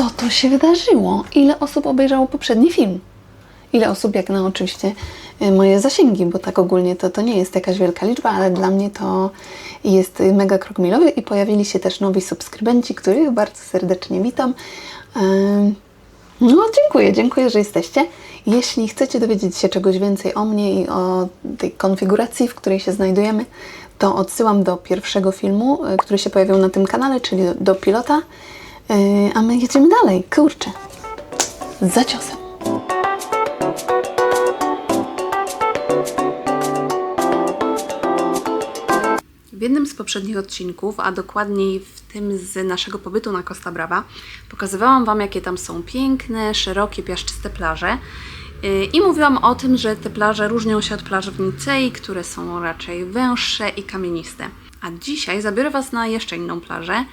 co to się wydarzyło? Ile osób obejrzało poprzedni film? Ile osób, jak na oczywiście y, moje zasięgi, bo tak ogólnie to, to nie jest jakaś wielka liczba, ale dla mnie to jest y, mega krok milowy i pojawili się też nowi subskrybenci, których bardzo serdecznie witam. Ym, No, dziękuję, dziękuję, że jesteście. Jeśli chcecie dowiedzieć się czegoś więcej o mnie i o tej konfiguracji, w której się znajdujemy, to odsyłam do pierwszego filmu, y, który się pojawił na tym kanale, czyli do pilota. Yy, a my jedziemy dalej. Kurczę. Za ciosem. W jednym z poprzednich odcinków, a dokładniej w tym z naszego pobytu na Costa Brava, pokazywałam Wam, jakie tam są piękne, szerokie, piaszczyste plaże. Yy, I mówiłam o tym, że te plaże różnią się od plaż w Nicei, które są raczej węższe i kamieniste. A dzisiaj zabiorę Was na jeszcze inną plażę,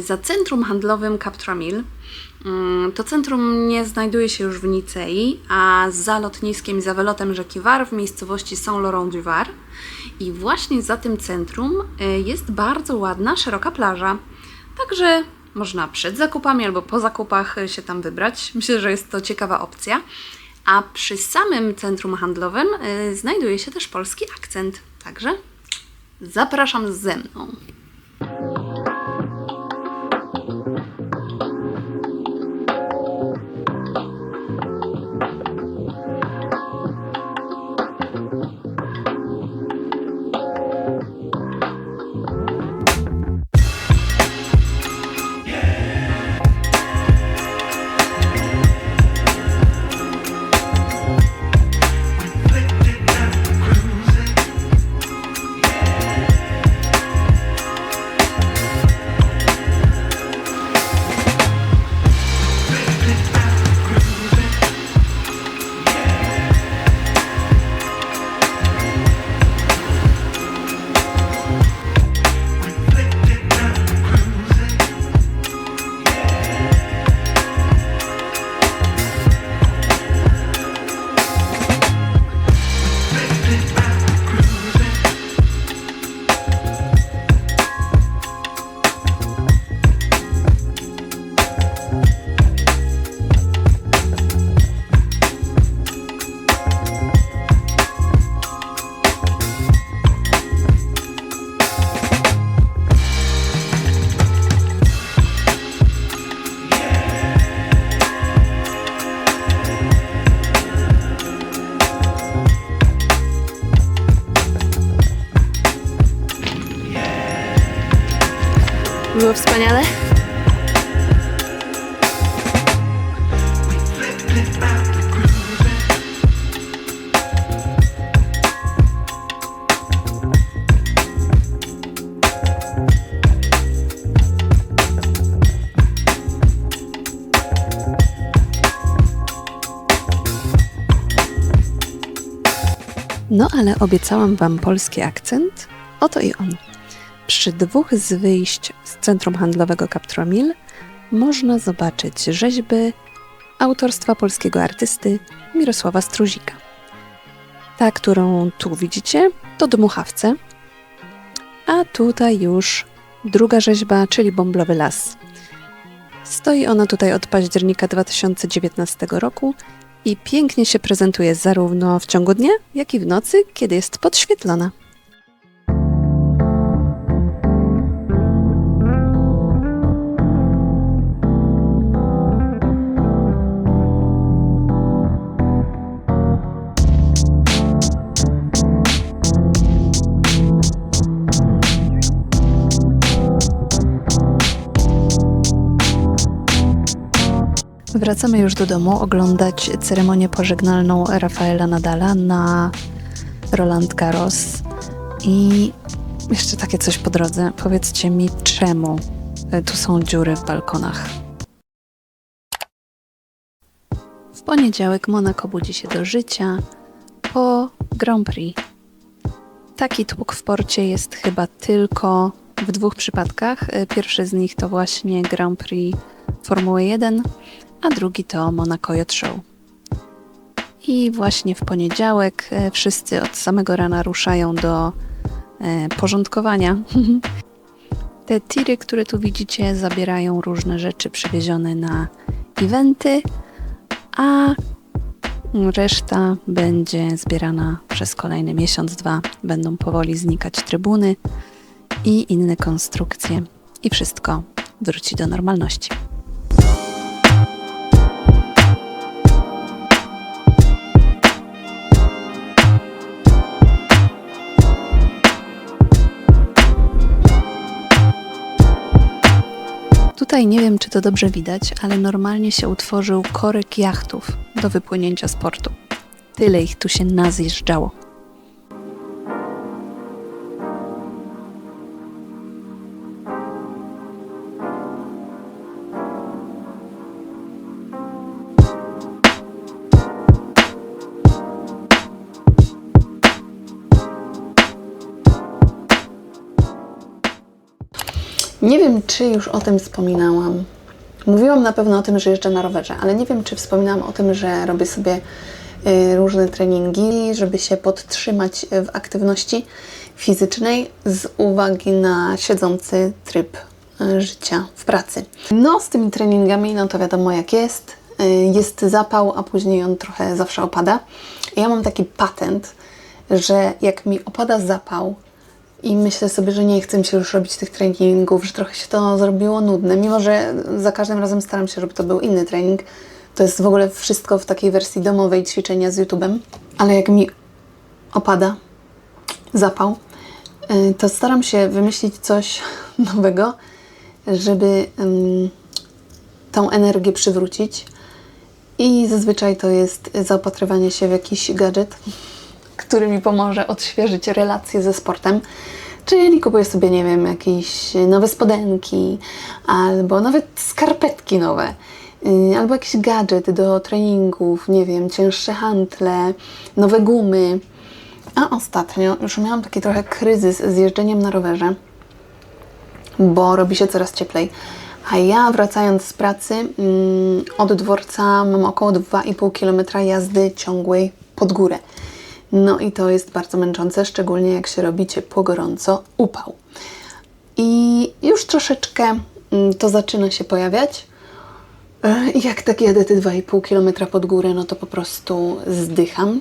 za centrum handlowym Captramil. Mm, To centrum nie znajduje się już w Nicei, a za lotniskiem i za wylotem rzeki War w miejscowości Saint-Laurent-du-Var. I właśnie za tym centrum y, jest bardzo ładna, szeroka plaża. Także można przed zakupami albo po zakupach y, się tam wybrać. Myślę, że jest to ciekawa opcja. A przy samym centrum handlowym znajduje się też polski akcent. Także zapraszam ze mną. No ale obiecałam Wam polski akcent. Oto i on. Przy dwóch z wyjść z centrum handlowego Captramil można zobaczyć rzeźby autorstwa polskiego artysty Mirosława Struzika. Ta, którą tu widzicie, to dmuchawce, a tutaj już druga rzeźba, czyli bąblowy las. Stoi ona tutaj od października 2019 roku i pięknie się prezentuje zarówno w ciągu dnia, jak i w nocy, kiedy jest podświetlona. Wracamy już do domu oglądać ceremonię pożegnalną Rafaela Nadala na Roland Garros. I jeszcze takie coś po drodze. Powiedzcie mi, czemu y, tu są dziury w balkonach? W poniedziałek Monaco budzi się do życia po Grand Prix. Taki tłuk w porcie jest chyba tylko w dwóch przypadkach. Y, Pierwszy z nich to właśnie Grand Prix Formuły 1, a drugi to Monaco Yacht Show. I właśnie w poniedziałek e, wszyscy od samego rana ruszają do e, porządkowania. Te tiry, które tu widzicie, zabierają różne rzeczy przywiezione na eventy, a reszta będzie zbierana przez kolejny miesiąc, dwa. Będą powoli znikać trybuny i inne konstrukcje, i wszystko wróci do normalności. Tutaj nie wiem, czy to dobrze widać, ale normalnie się utworzył korek jachtów do wypłynięcia z portu. Tyle ich tu się nazjeżdżało. Nie wiem, czy już o tym wspominałam. Mówiłam na pewno o tym, że jeżdżę na rowerze, ale nie wiem, czy wspominałam o tym, że robię sobie y, różne treningi, żeby się podtrzymać w aktywności fizycznej z uwagi na siedzący tryb y, życia w pracy. No, z tymi treningami, no to wiadomo jak jest. Y, Jest zapał, a później on trochę zawsze opada. Ja mam taki patent, że jak mi opada zapał, i myślę sobie, że nie chcę się już robić tych treningów, że trochę się to zrobiło nudne, mimo że za każdym razem staram się, żeby to był inny trening. To jest w ogóle wszystko w takiej wersji domowej ćwiczenia z YouTube'em. Ale jak mi opada zapał, y, to staram się wymyślić coś nowego, żeby ym, tą energię przywrócić. I zazwyczaj to jest zaopatrywanie się w jakiś gadżet, który mi pomoże odświeżyć relacje ze sportem. Czyli kupuję sobie, nie wiem, jakieś nowe spodenki, albo nawet skarpetki nowe, yy, albo jakiś gadżet do treningów, nie wiem, cięższe hantle, nowe gumy. A ostatnio już miałam taki trochę kryzys z jeżdżeniem na rowerze, bo robi się coraz cieplej. A ja wracając z pracy mm, od dworca mam około 2,5 km jazdy ciągłej pod górę. No i to jest bardzo męczące, szczególnie jak się robi ciepło, gorąco, upał. I już troszeczkę mm, to zaczyna się pojawiać. E, jak tak jadę te 2,5 km pod górę, no to po prostu zdycham.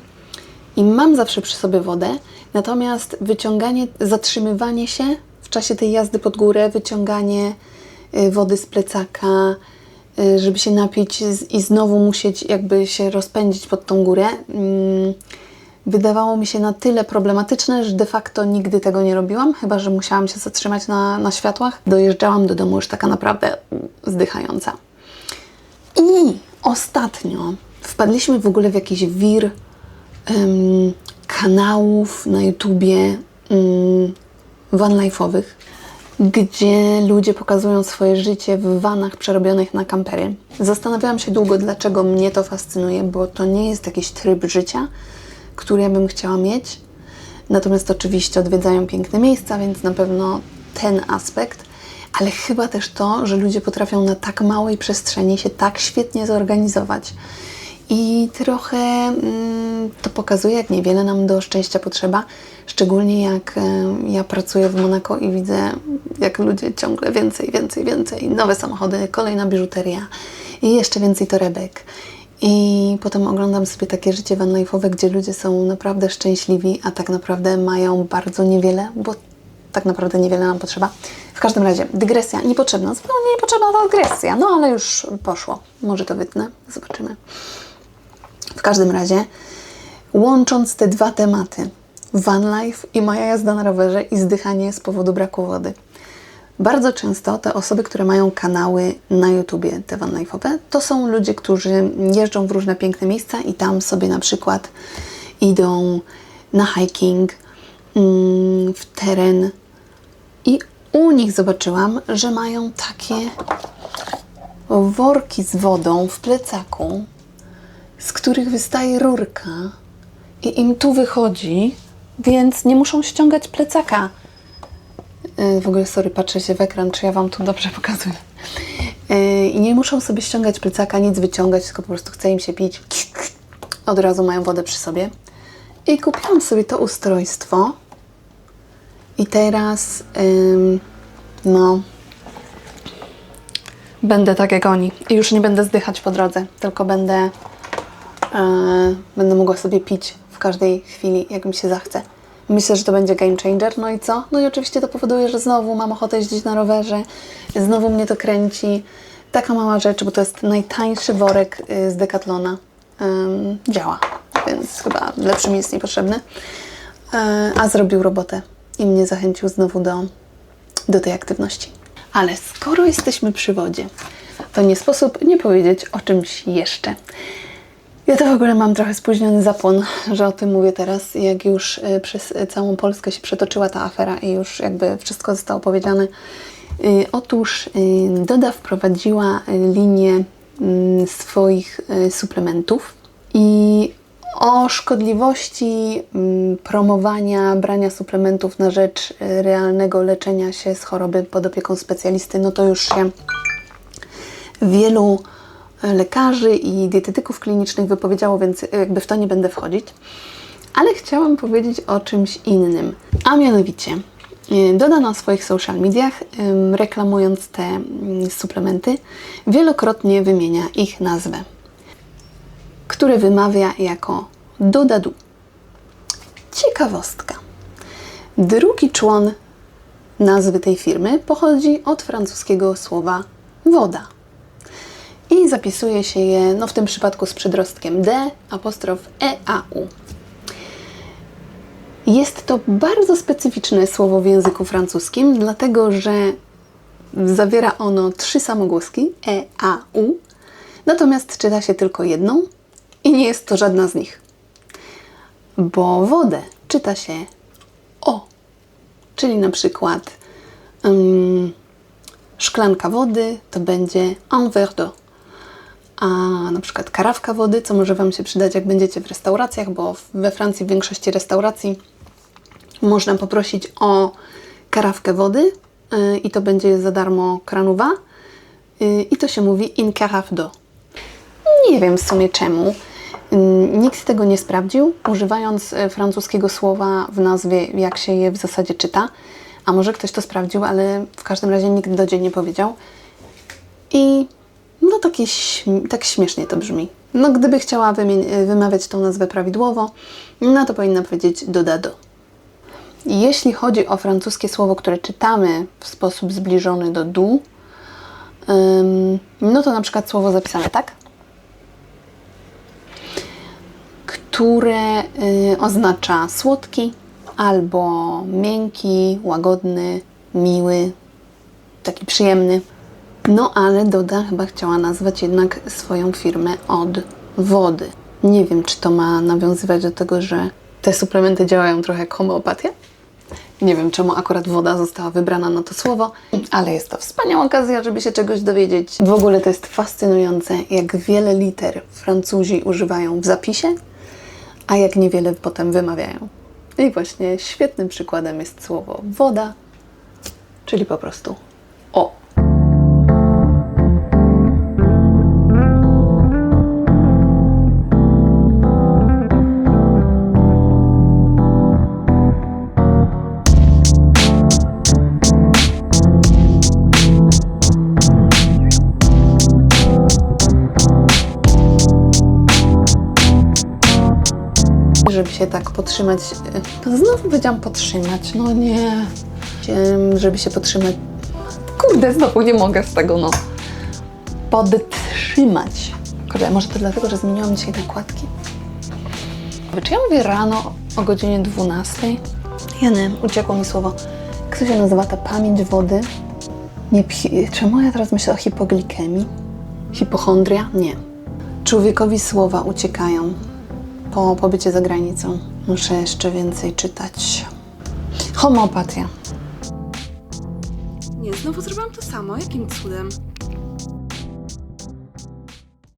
I mam zawsze przy sobie wodę, natomiast wyciąganie, zatrzymywanie się w czasie tej jazdy pod górę, wyciąganie y, wody z plecaka, y, żeby się napić i znowu musieć jakby się rozpędzić pod tą górę, mm, wydawało mi się na tyle problematyczne, że de facto nigdy tego nie robiłam, chyba że musiałam się zatrzymać na, na światłach. Dojeżdżałam do domu już taka naprawdę zdychająca. I ostatnio wpadliśmy w ogóle w jakiś wir em, kanałów na YouTubie um, vanlife'owych, gdzie ludzie pokazują swoje życie w vanach przerobionych na kampery. Zastanawiałam się długo, dlaczego mnie to fascynuje, bo to nie jest jakiś tryb życia, który ja bym chciała mieć. Natomiast oczywiście odwiedzają piękne miejsca, więc na pewno ten aspekt, ale chyba też to, że ludzie potrafią na tak małej przestrzeni się tak świetnie zorganizować. I trochę mm, to pokazuje, jak niewiele nam do szczęścia potrzeba, szczególnie jak e, ja pracuję w Monako i widzę, jak ludzie ciągle więcej, więcej, więcej, nowe samochody, kolejna biżuteria i jeszcze więcej torebek. I potem oglądam sobie takie życie vanlife'owe, gdzie ludzie są naprawdę szczęśliwi, a tak naprawdę mają bardzo niewiele, bo tak naprawdę niewiele nam potrzeba. W każdym razie, dygresja niepotrzebna, zupełnie niepotrzebna dygresja, no ale już poszło. Może to wytnę, zobaczymy. W każdym razie, łącząc te dwa tematy, van life i moja jazda na rowerze i zdychanie z powodu braku wody. Bardzo często te osoby, które mają kanały na YouTubie, te van life'owe, to są ludzie, którzy jeżdżą w różne piękne miejsca i tam sobie na przykład idą na hiking, mm, w teren i u nich zobaczyłam, że mają takie worki z wodą w plecaku, z których wystaje rurka i im tu wychodzi, więc nie muszą ściągać plecaka. Yy, W ogóle, sorry, patrzę się w ekran, czy ja Wam tu dobrze pokazuję. Yy, I nie muszą sobie ściągać plecaka, nic wyciągać, tylko po prostu chce im się pić. Od razu mają wodę przy sobie. I kupiłam sobie to ustrojstwo. I teraz ym, No. Będę tak jak oni. I już nie będę zdychać po drodze, tylko będę, e, będę mogła sobie pić w każdej chwili, jak mi się zachce. Myślę, że to będzie game changer. No i co? No i oczywiście to powoduje, że znowu mam ochotę jeździć na rowerze, znowu mnie to kręci. Taka mała rzecz, bo to jest najtańszy worek y, z Decathlona. Ym, działa, więc chyba lepszy mi jest niepotrzebny. E, a zrobił robotę i mnie zachęcił znowu do, do tej aktywności. Ale skoro jesteśmy przy wodzie, to nie sposób nie powiedzieć o czymś jeszcze. Ja to w ogóle mam trochę spóźniony zapłon, że o tym mówię teraz, jak już y, przez y, całą Polskę się przetoczyła ta afera i już jakby wszystko zostało powiedziane. Y, Otóż Doda wprowadziła linię mm, swoich suplementów i o szkodliwości mm, promowania brania suplementów na rzecz realnego leczenia się z choroby pod opieką specjalisty, no to już się wielu lekarzy i dietetyków klinicznych wypowiedziało, więc jakby w to nie będę wchodzić. Ale chciałam powiedzieć o czymś innym. A mianowicie, e, Doda na swoich social mediach, reklamując te mm, suplementy, wielokrotnie wymienia ich nazwę, które wymawia jako Dodadu. Ciekawostka. Drugi człon nazwy tej firmy pochodzi od francuskiego słowa woda i zapisuje się je, no w tym przypadku z przedrostkiem D, apostrof E, A, U. Jest to bardzo specyficzne słowo w języku francuskim, dlatego że zawiera ono trzy samogłoski E, A, U, natomiast czyta się tylko jedną i nie jest to żadna z nich. Bo wodę czyta się O, czyli na przykład ym, szklanka wody to będzie un verre d'eau a na przykład karawka wody, co może Wam się przydać, jak będziecie w restauracjach, bo we Francji w większości restauracji można poprosić o karawkę wody yy, i to będzie za darmo kranuwa yy, i to się mówi in carafe d'eau. Nie wiem w sumie czemu. Nikt tego nie sprawdził, używając e, francuskiego słowa w nazwie, jak się je w zasadzie czyta. A może ktoś to sprawdził, ale w każdym razie nikt do dzień nie powiedział. I no takie, tak śmiesznie to brzmi. No gdyby chciała wymawiać tą nazwę prawidłowo, no to powinna powiedzieć dodado. Jeśli chodzi o francuskie słowo, które czytamy w sposób zbliżony do du, no to na przykład słowo zapisane tak, które y, oznacza słodki albo miękki, łagodny, miły, taki przyjemny. No ale Doda chyba chciała nazwać jednak swoją firmę od wody. Nie wiem, czy to ma nawiązywać do tego, że te suplementy działają trochę jak homeopatia. Nie wiem, czemu akurat woda została wybrana na to słowo, ale jest to wspaniała okazja, żeby się czegoś dowiedzieć. W ogóle to jest fascynujące, jak wiele liter Francuzi używają w zapisie, a jak niewiele potem wymawiają. I właśnie świetnym przykładem jest słowo woda, czyli po prostu o. się tak podtrzymać. e, Znowu powiedziałam podtrzymać, no nie. Em, Żeby się podtrzymać. Kurde, znowu nie mogę z tego, no. Podtrzymać. Kurde, może to dlatego, że zmieniłam dzisiaj nakładki. Czy ja mówię rano o godzinie 12? Jany, uciekło mi słowo. Jak to się nazywa ta pamięć wody? Nie, pi- czemu ja teraz myślę o hipoglikemii? Hipochondria? Nie. Człowiekowi słowa uciekają po pobycie za granicą. Muszę jeszcze więcej czytać. Homeopatia. Nie, znowu zrobiłam to samo. Jakim cudem?